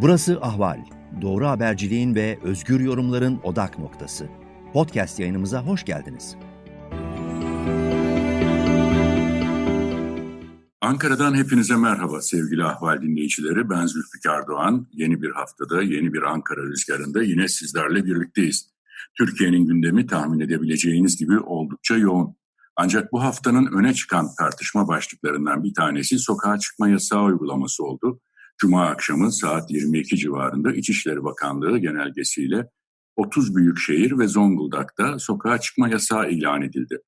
Burası Ahval. Doğru haberciliğin ve özgür yorumların odak noktası. Podcast yayınımıza hoş geldiniz. Ankara'dan hepinize merhaba sevgili Ahval dinleyicileri. Ben Zülfikar Doğan. Yeni bir haftada, yeni bir Ankara rüzgarında yine sizlerle birlikteyiz. Türkiye'nin gündemi tahmin edebileceğiniz gibi oldukça yoğun. Ancak bu haftanın öne çıkan tartışma başlıklarından bir tanesi sokağa çıkma yasağı uygulaması oldu. Cuma akşamı saat 22 civarında İçişleri Bakanlığı genelgesiyle 30 büyük şehir ve Zonguldak'ta sokağa çıkma yasağı ilan edildi.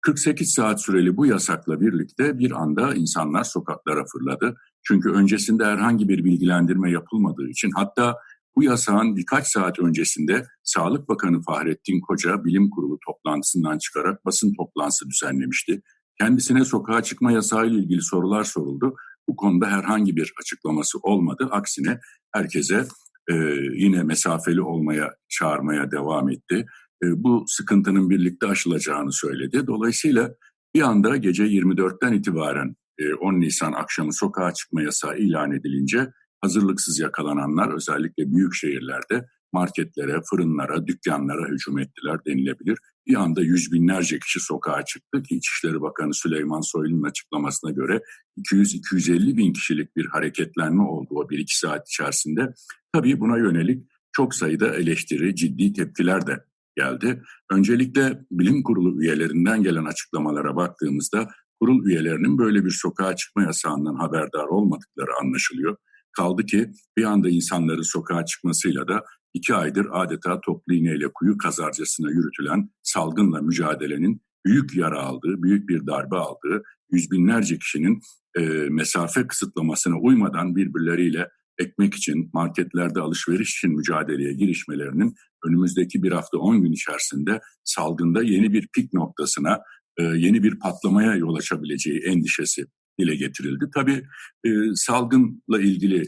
48 saat süreli bu yasakla birlikte bir anda insanlar sokaklara fırladı. Çünkü öncesinde herhangi bir bilgilendirme yapılmadığı için hatta bu yasağın birkaç saat öncesinde Sağlık Bakanı Fahrettin Koca bilim kurulu toplantısından çıkarak basın toplantısı düzenlemişti. Kendisine sokağa çıkma yasağı ile ilgili sorular soruldu. Bu konuda herhangi bir açıklaması olmadı. Aksine herkese e, yine mesafeli olmaya çağırmaya devam etti. E, bu sıkıntının birlikte aşılacağını söyledi. Dolayısıyla bir anda gece 24'ten itibaren e, 10 Nisan akşamı sokağa çıkma yasağı ilan edilince hazırlıksız yakalananlar özellikle büyük şehirlerde marketlere, fırınlara, dükkanlara hücum ettiler denilebilir. Bir anda yüz binlerce kişi sokağa çıktı ki İçişleri Bakanı Süleyman Soylu'nun açıklamasına göre 200-250 bin kişilik bir hareketlenme oldu o bir iki saat içerisinde. Tabii buna yönelik çok sayıda eleştiri, ciddi tepkiler de geldi. Öncelikle bilim kurulu üyelerinden gelen açıklamalara baktığımızda kurul üyelerinin böyle bir sokağa çıkma yasağından haberdar olmadıkları anlaşılıyor. Kaldı ki bir anda insanların sokağa çıkmasıyla da iki aydır adeta toplu iğneyle kuyu kazarcasına yürütülen salgınla mücadelenin büyük yara aldığı, büyük bir darbe aldığı, yüz binlerce kişinin e, mesafe kısıtlamasına uymadan birbirleriyle ekmek için, marketlerde alışveriş için mücadeleye girişmelerinin önümüzdeki bir hafta on gün içerisinde salgında yeni bir pik noktasına, e, yeni bir patlamaya yol açabileceği endişesi dile getirildi. Tabii e, salgınla ilgili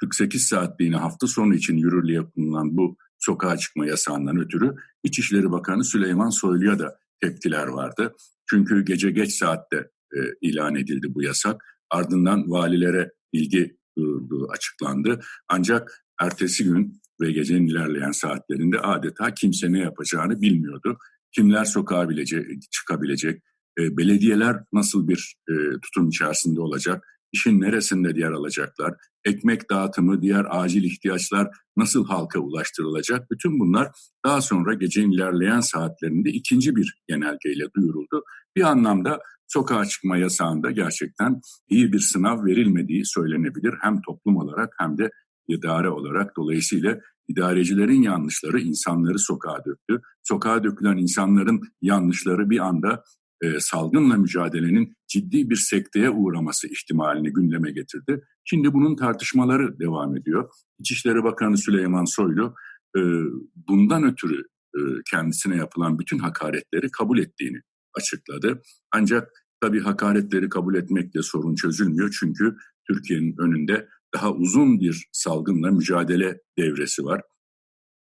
48 saatliğine hafta sonu için yürürlüğe konulan bu sokağa çıkma yasağından ötürü İçişleri Bakanı Süleyman Soylu'ya da tepkiler vardı. Çünkü gece geç saatte e, ilan edildi bu yasak. Ardından valilere bilgi duyurduğu açıklandı. Ancak ertesi gün ve gecenin ilerleyen saatlerinde adeta kimse ne yapacağını bilmiyordu. Kimler sokağa bilecek, çıkabilecek, e, belediyeler nasıl bir e, tutum içerisinde olacak, işin neresinde yer alacaklar, ekmek dağıtımı, diğer acil ihtiyaçlar nasıl halka ulaştırılacak? Bütün bunlar daha sonra gecenin ilerleyen saatlerinde ikinci bir genelgeyle duyuruldu. Bir anlamda sokağa çıkma yasağında gerçekten iyi bir sınav verilmediği söylenebilir. Hem toplum olarak hem de idare olarak dolayısıyla idarecilerin yanlışları insanları sokağa döktü. Sokağa dökülen insanların yanlışları bir anda e, salgınla mücadelenin ciddi bir sekteye uğraması ihtimalini gündeme getirdi. Şimdi bunun tartışmaları devam ediyor. İçişleri Bakanı Süleyman Soylu e, bundan ötürü e, kendisine yapılan bütün hakaretleri kabul ettiğini açıkladı. Ancak tabii hakaretleri kabul etmekle sorun çözülmüyor çünkü Türkiye'nin önünde daha uzun bir salgınla mücadele devresi var.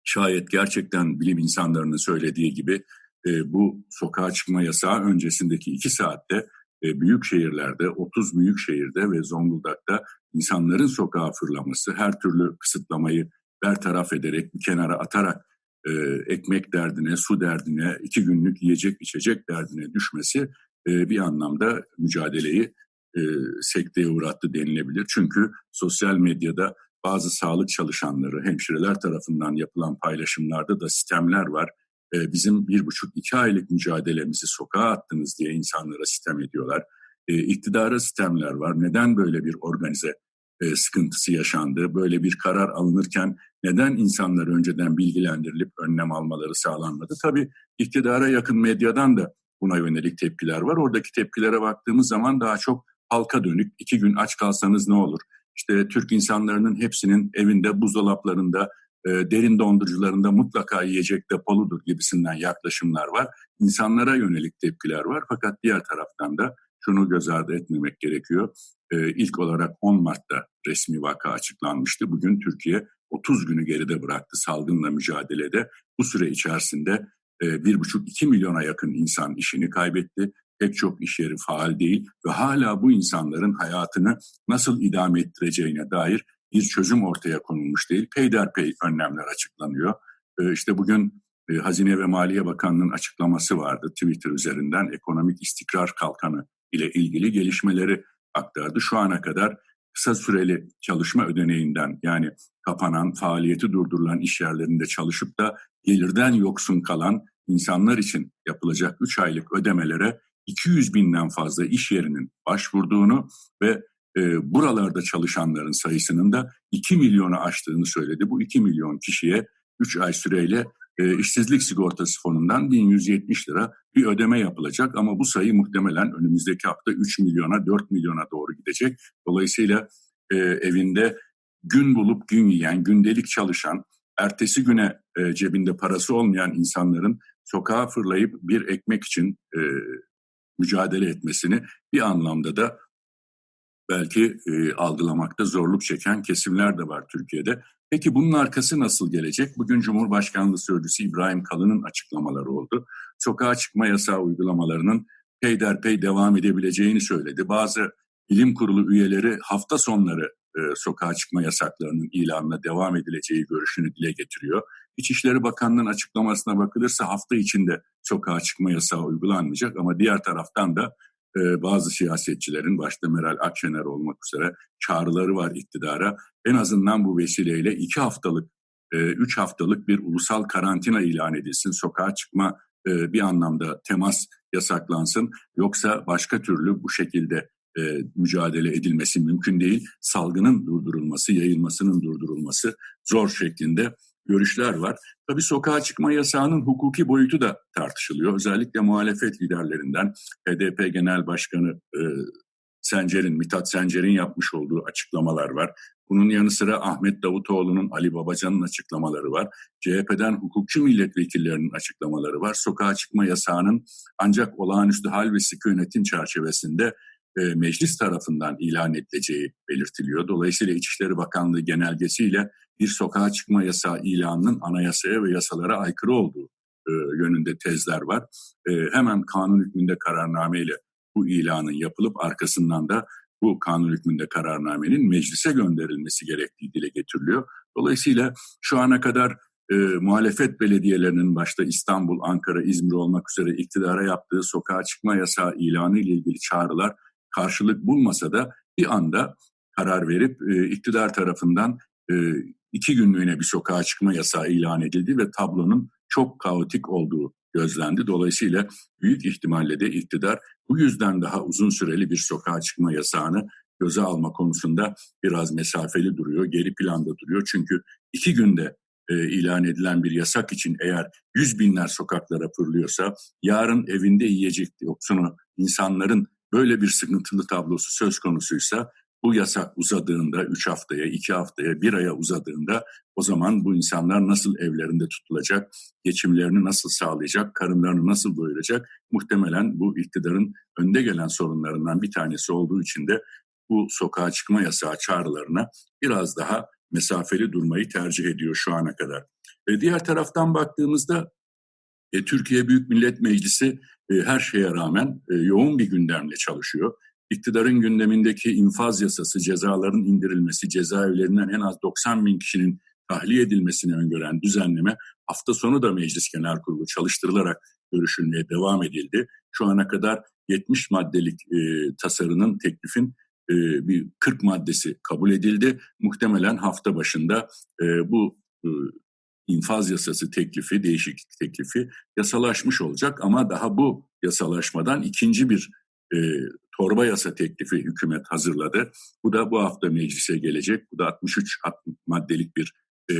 Şayet gerçekten bilim insanlarının söylediği gibi e, bu sokağa çıkma yasağı öncesindeki iki saatte e, büyük şehirlerde, 30 büyük şehirde ve Zonguldak'ta insanların sokağa fırlaması, her türlü kısıtlamayı bertaraf ederek, bir kenara atarak e, ekmek derdine, su derdine, iki günlük yiyecek içecek derdine düşmesi e, bir anlamda mücadeleyi e, sekteye uğrattı denilebilir. Çünkü sosyal medyada bazı sağlık çalışanları, hemşireler tarafından yapılan paylaşımlarda da sistemler var e, bizim bir buçuk iki aylık mücadelemizi sokağa attınız diye insanlara sistem ediyorlar. E, iktidara sistemler var. Neden böyle bir organize e, sıkıntısı yaşandı? Böyle bir karar alınırken neden insanlar önceden bilgilendirilip önlem almaları sağlanmadı? Tabii iktidara yakın medyadan da buna yönelik tepkiler var. Oradaki tepkilere baktığımız zaman daha çok halka dönük iki gün aç kalsanız ne olur? İşte Türk insanlarının hepsinin evinde buzdolaplarında e, derin dondurucularında mutlaka yiyecek depoludur gibisinden yaklaşımlar var. İnsanlara yönelik tepkiler var fakat diğer taraftan da şunu göz ardı etmemek gerekiyor. E, ilk olarak 10 Mart'ta resmi vaka açıklanmıştı. Bugün Türkiye 30 günü geride bıraktı salgınla mücadelede. Bu süre içerisinde e, 1,5-2 milyona yakın insan işini kaybetti. Pek çok iş yeri faal değil ve hala bu insanların hayatını nasıl idame ettireceğine dair bir çözüm ortaya konulmuş değil. Peyderpey önlemler açıklanıyor. E, işte bugün e, Hazine ve Maliye Bakanlığı'nın açıklaması vardı Twitter üzerinden ekonomik istikrar kalkanı ile ilgili gelişmeleri aktardı. Şu ana kadar kısa süreli çalışma ödeneğinden yani kapanan, faaliyeti durdurulan iş yerlerinde çalışıp da gelirden yoksun kalan insanlar için yapılacak 3 aylık ödemelere 200 binden fazla iş yerinin başvurduğunu ve e, buralarda çalışanların sayısının da 2 milyonu aştığını söyledi. Bu 2 milyon kişiye 3 ay süreyle e, işsizlik sigortası fonundan 1170 lira bir ödeme yapılacak ama bu sayı muhtemelen önümüzdeki hafta 3 milyona 4 milyona doğru gidecek. Dolayısıyla e, evinde gün bulup gün yiyen, gündelik çalışan, ertesi güne e, cebinde parası olmayan insanların sokağa fırlayıp bir ekmek için e, mücadele etmesini bir anlamda da belki e, algılamakta zorluk çeken kesimler de var Türkiye'de. Peki bunun arkası nasıl gelecek? Bugün Cumhurbaşkanlığı Sözcüsü İbrahim Kalın'ın açıklamaları oldu. Sokağa çıkma yasağı uygulamalarının peyderpey devam edebileceğini söyledi. Bazı bilim kurulu üyeleri hafta sonları e, sokağa çıkma yasaklarının ilanına devam edileceği görüşünü dile getiriyor. İçişleri Bakanlığı'nın açıklamasına bakılırsa hafta içinde sokağa çıkma yasağı uygulanmayacak ama diğer taraftan da e, bazı siyasetçilerin başta Meral Akşener olmak üzere çağrıları var iktidara. En azından bu vesileyle iki haftalık, e, üç haftalık bir ulusal karantina ilan edilsin. Sokağa çıkma e, bir anlamda temas yasaklansın. Yoksa başka türlü bu şekilde e, mücadele edilmesi mümkün değil. Salgının durdurulması, yayılmasının durdurulması zor şeklinde görüşler var. Tabii sokağa çıkma yasağının hukuki boyutu da tartışılıyor. Özellikle muhalefet liderlerinden HDP Genel Başkanı e, Sencer'in, Mithat Sencer'in yapmış olduğu açıklamalar var. Bunun yanı sıra Ahmet Davutoğlu'nun, Ali Babacan'ın açıklamaları var. CHP'den hukukçu milletvekillerinin açıklamaları var. Sokağa çıkma yasağının ancak olağanüstü hal ve sıkı yönetim çerçevesinde e, meclis tarafından ilan edileceği belirtiliyor. Dolayısıyla İçişleri Bakanlığı genelgesiyle bir sokağa çıkma yasağı ilanının anayasaya ve yasalara aykırı olduğu e, yönünde tezler var. E, hemen kanun hükmünde kararnameyle bu ilanın yapılıp arkasından da bu kanun hükmünde kararnamenin meclise gönderilmesi gerektiği dile getiriliyor. Dolayısıyla şu ana kadar e, muhalefet belediyelerinin başta İstanbul, Ankara, İzmir olmak üzere iktidara yaptığı sokağa çıkma yasağı ilanı ile ilgili çağrılar karşılık bulmasa da bir anda karar verip e, iktidar tarafından e, iki günlüğüne bir sokağa çıkma yasağı ilan edildi ve tablonun çok kaotik olduğu gözlendi. Dolayısıyla büyük ihtimalle de iktidar bu yüzden daha uzun süreli bir sokağa çıkma yasağını göze alma konusunda biraz mesafeli duruyor, geri planda duruyor. Çünkü iki günde e, ilan edilen bir yasak için eğer yüz binler sokaklara fırlıyorsa yarın evinde yiyecek yoksunu insanların böyle bir sıkıntılı tablosu söz konusuysa bu yasak uzadığında 3 haftaya, 2 haftaya, 1 aya uzadığında o zaman bu insanlar nasıl evlerinde tutulacak, geçimlerini nasıl sağlayacak, karınlarını nasıl doyuracak? Muhtemelen bu iktidarın önde gelen sorunlarından bir tanesi olduğu için de bu sokağa çıkma yasağı çağrılarına biraz daha mesafeli durmayı tercih ediyor şu ana kadar. Ve diğer taraftan baktığımızda e, Türkiye Büyük Millet Meclisi e, her şeye rağmen e, yoğun bir gündemle çalışıyor. İktidarın gündemindeki infaz yasası, cezaların indirilmesi, cezaevlerinden en az 90 bin kişinin tahliye edilmesini öngören düzenleme hafta sonu da Meclis Genel Kurulu çalıştırılarak görüşülmeye devam edildi. Şu ana kadar 70 maddelik e, tasarının teklifin e, bir 40 maddesi kabul edildi. Muhtemelen hafta başında e, bu e, infaz yasası teklifi, değişiklik teklifi yasalaşmış olacak ama daha bu yasalaşmadan ikinci bir e, torba yasa teklifi hükümet hazırladı. Bu da bu hafta meclise gelecek. Bu da 63 maddelik bir e,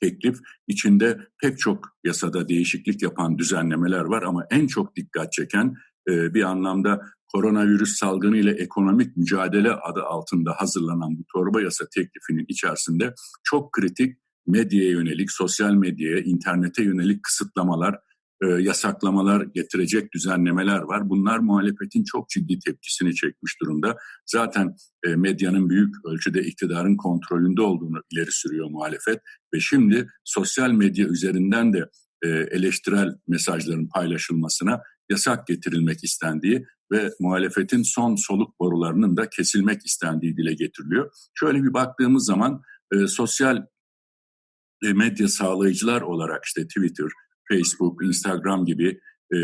teklif. İçinde pek çok yasada değişiklik yapan düzenlemeler var ama en çok dikkat çeken e, bir anlamda koronavirüs salgını ile ekonomik mücadele adı altında hazırlanan bu torba yasa teklifinin içerisinde çok kritik medyaya yönelik, sosyal medyaya, internete yönelik kısıtlamalar, e, yasaklamalar getirecek düzenlemeler var. Bunlar muhalefetin çok ciddi tepkisini çekmiş durumda. Zaten e, medyanın büyük ölçüde iktidarın kontrolünde olduğunu ileri sürüyor muhalefet ve şimdi sosyal medya üzerinden de e, eleştirel mesajların paylaşılmasına yasak getirilmek istendiği ve muhalefetin son soluk borularının da kesilmek istendiği dile getiriliyor. Şöyle bir baktığımız zaman sosyal medya sağlayıcılar olarak işte Twitter, Facebook, Instagram gibi e,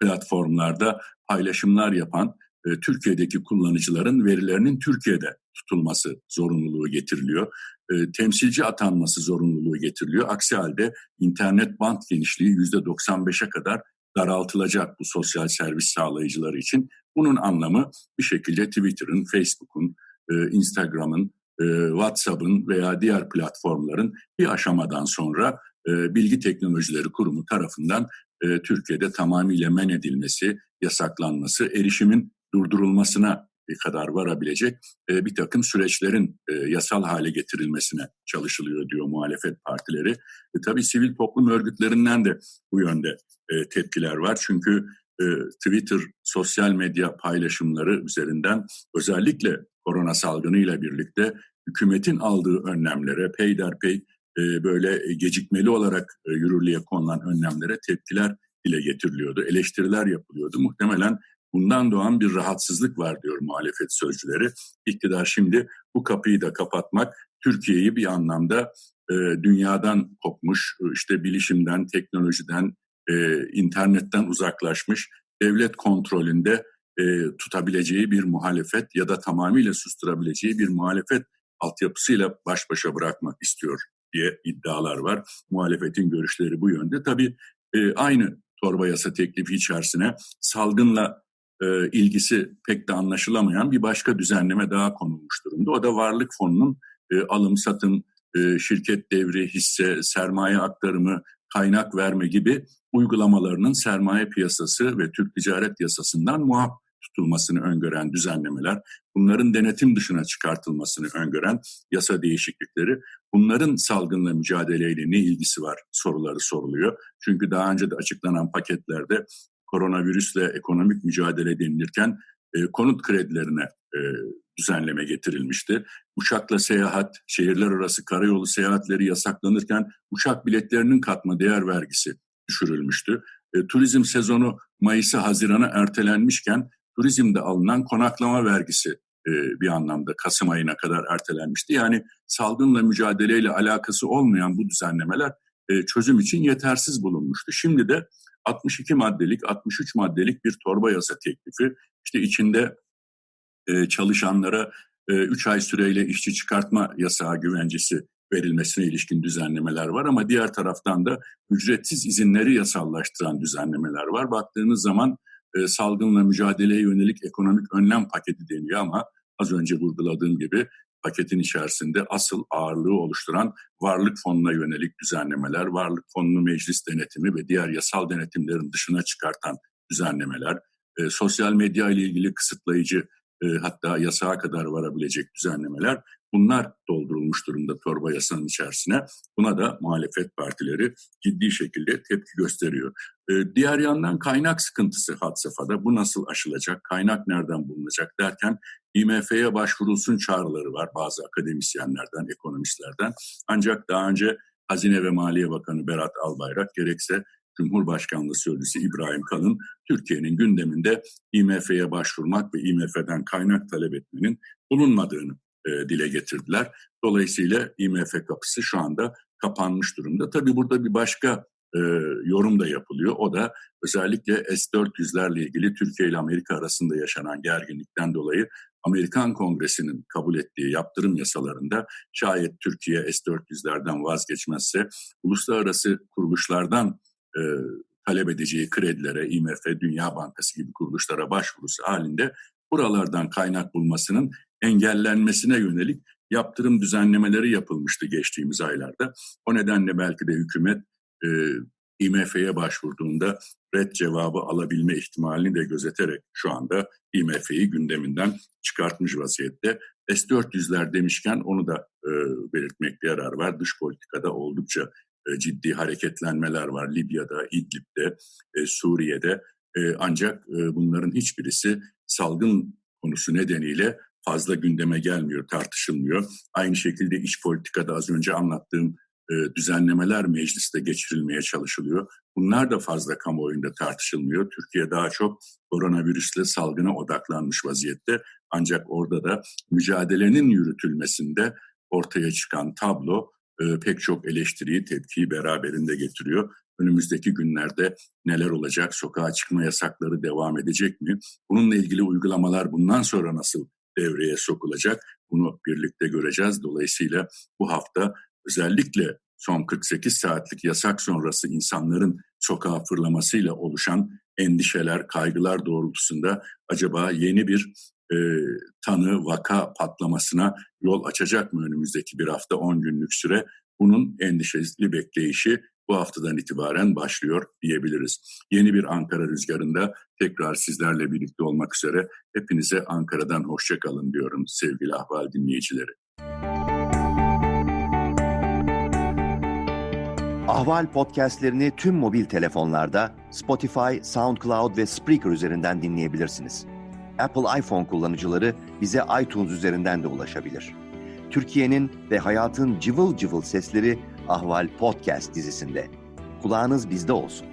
platformlarda paylaşımlar yapan e, Türkiye'deki kullanıcıların verilerinin Türkiye'de tutulması zorunluluğu getiriliyor. E, temsilci atanması zorunluluğu getiriliyor. Aksi halde internet band genişliği %95'e kadar daraltılacak bu sosyal servis sağlayıcıları için. Bunun anlamı bir şekilde Twitter'ın, Facebook'un, e, Instagram'ın, e, WhatsApp'ın veya diğer platformların bir aşamadan sonra e, Bilgi Teknolojileri Kurumu tarafından e, Türkiye'de tamamıyla men edilmesi, yasaklanması, erişimin durdurulmasına kadar varabilecek e, bir takım süreçlerin e, yasal hale getirilmesine çalışılıyor diyor muhalefet partileri. E, tabii sivil toplum örgütlerinden de bu yönde e, tepkiler var. Çünkü e, Twitter sosyal medya paylaşımları üzerinden özellikle korona salgınıyla birlikte hükümetin aldığı önlemlere peyderpey böyle gecikmeli olarak e, yürürlüğe konulan önlemlere tepkiler dile getiriliyordu. Eleştiriler yapılıyordu. Muhtemelen bundan doğan bir rahatsızlık var diyor muhalefet sözcüleri. İktidar şimdi bu kapıyı da kapatmak Türkiye'yi bir anlamda e, dünyadan kopmuş, işte bilişimden, teknolojiden, e, internetten uzaklaşmış, devlet kontrolünde e, tutabileceği bir muhalefet ya da tamamıyla susturabileceği bir muhalefet altyapısıyla baş başa bırakmak istiyor diye iddialar var. Muhalefetin görüşleri bu yönde. Tabii e, aynı torba yasa teklifi içerisine salgınla e, ilgisi pek de anlaşılamayan bir başka düzenleme daha konulmuş durumda. O da varlık fonunun e, alım, satım, e, şirket devri, hisse, sermaye aktarımı, kaynak verme gibi uygulamalarının sermaye piyasası ve Türk Ticaret Yasası'ndan muaf tutulmasını öngören düzenlemeler, bunların denetim dışına çıkartılmasını öngören yasa değişiklikleri, bunların salgınla mücadeleyle ne ilgisi var soruları soruluyor. Çünkü daha önce de açıklanan paketlerde koronavirüsle ekonomik mücadele denilirken e, konut kredilerine e, düzenleme getirilmişti. Uçakla seyahat, şehirler arası karayolu seyahatleri yasaklanırken uçak biletlerinin katma değer vergisi düşürülmüştü. E, turizm sezonu Mayıs'a Haziran'a ertelenmişken turizmde alınan konaklama vergisi e, bir anlamda Kasım ayına kadar ertelenmişti. Yani salgınla mücadeleyle alakası olmayan bu düzenlemeler e, çözüm için yetersiz bulunmuştu. Şimdi de 62 maddelik, 63 maddelik bir torba yasa teklifi. İşte içinde e, çalışanlara 3 e, ay süreyle işçi çıkartma yasağı güvencesi verilmesine ilişkin düzenlemeler var ama diğer taraftan da ücretsiz izinleri yasallaştıran düzenlemeler var. Baktığınız zaman e, salgınla mücadeleye yönelik ekonomik önlem paketi deniyor ama az önce vurguladığım gibi paketin içerisinde asıl ağırlığı oluşturan varlık fonuna yönelik düzenlemeler, varlık fonunu meclis denetimi ve diğer yasal denetimlerin dışına çıkartan düzenlemeler, e, sosyal medya ile ilgili kısıtlayıcı e, hatta yasağa kadar varabilecek düzenlemeler bunlar doldurulmuş durumda torba yasanın içerisine. Buna da muhalefet partileri ciddi şekilde tepki gösteriyor. E, diğer yandan kaynak sıkıntısı had safhada. Bu nasıl aşılacak? Kaynak nereden bulunacak derken IMF'ye başvurulsun çağrıları var bazı akademisyenlerden, ekonomistlerden. Ancak daha önce Hazine ve Maliye Bakanı Berat Albayrak gerekse Cumhurbaşkanlığı Sözcüsü İbrahim Kalın Türkiye'nin gündeminde IMF'ye başvurmak ve IMF'den kaynak talep etmenin bulunmadığını e, dile getirdiler. Dolayısıyla IMF kapısı şu anda kapanmış durumda. Tabii burada bir başka e, yorum da yapılıyor. O da özellikle S-400'lerle ilgili Türkiye ile Amerika arasında yaşanan gerginlikten dolayı Amerikan Kongresi'nin kabul ettiği yaptırım yasalarında şayet Türkiye S-400'lerden vazgeçmezse uluslararası kuruluşlardan e, talep edeceği kredilere, IMF, Dünya Bankası gibi kuruluşlara başvurusu halinde buralardan kaynak bulmasının engellenmesine yönelik yaptırım düzenlemeleri yapılmıştı geçtiğimiz aylarda. O nedenle belki de hükümet e, IMF'ye başvurduğunda red cevabı alabilme ihtimalini de gözeterek şu anda IMF'yi gündeminden çıkartmış vaziyette. S-400'ler demişken onu da e, belirtmekte yarar var. Dış politikada oldukça ciddi hareketlenmeler var. Libya'da, İdlib'de, e, Suriye'de. E, ancak e, bunların hiçbirisi salgın konusu nedeniyle fazla gündeme gelmiyor, tartışılmıyor. Aynı şekilde iç politikada az önce anlattığım e, düzenlemeler mecliste geçirilmeye çalışılıyor. Bunlar da fazla kamuoyunda tartışılmıyor. Türkiye daha çok koronavirüsle salgına odaklanmış vaziyette. Ancak orada da mücadelenin yürütülmesinde ortaya çıkan tablo e, pek çok eleştiriyi, tepkiyi beraberinde getiriyor. Önümüzdeki günlerde neler olacak? Sokağa çıkma yasakları devam edecek mi? Bununla ilgili uygulamalar bundan sonra nasıl devreye sokulacak? Bunu birlikte göreceğiz. Dolayısıyla bu hafta özellikle son 48 saatlik yasak sonrası insanların sokağa fırlamasıyla oluşan endişeler, kaygılar doğrultusunda acaba yeni bir e, tanı, vaka patlamasına yol açacak mı önümüzdeki bir hafta 10 günlük süre? Bunun endişeli bekleyişi bu haftadan itibaren başlıyor diyebiliriz. Yeni bir Ankara rüzgarında tekrar sizlerle birlikte olmak üzere hepinize Ankara'dan hoşça kalın diyorum sevgili ahval dinleyicileri. Ahval podcastlerini tüm mobil telefonlarda Spotify, SoundCloud ve Spreaker üzerinden dinleyebilirsiniz. Apple iPhone kullanıcıları bize iTunes üzerinden de ulaşabilir. Türkiye'nin ve hayatın cıvıl cıvıl sesleri Ahval Podcast dizisinde. Kulağınız bizde olsun.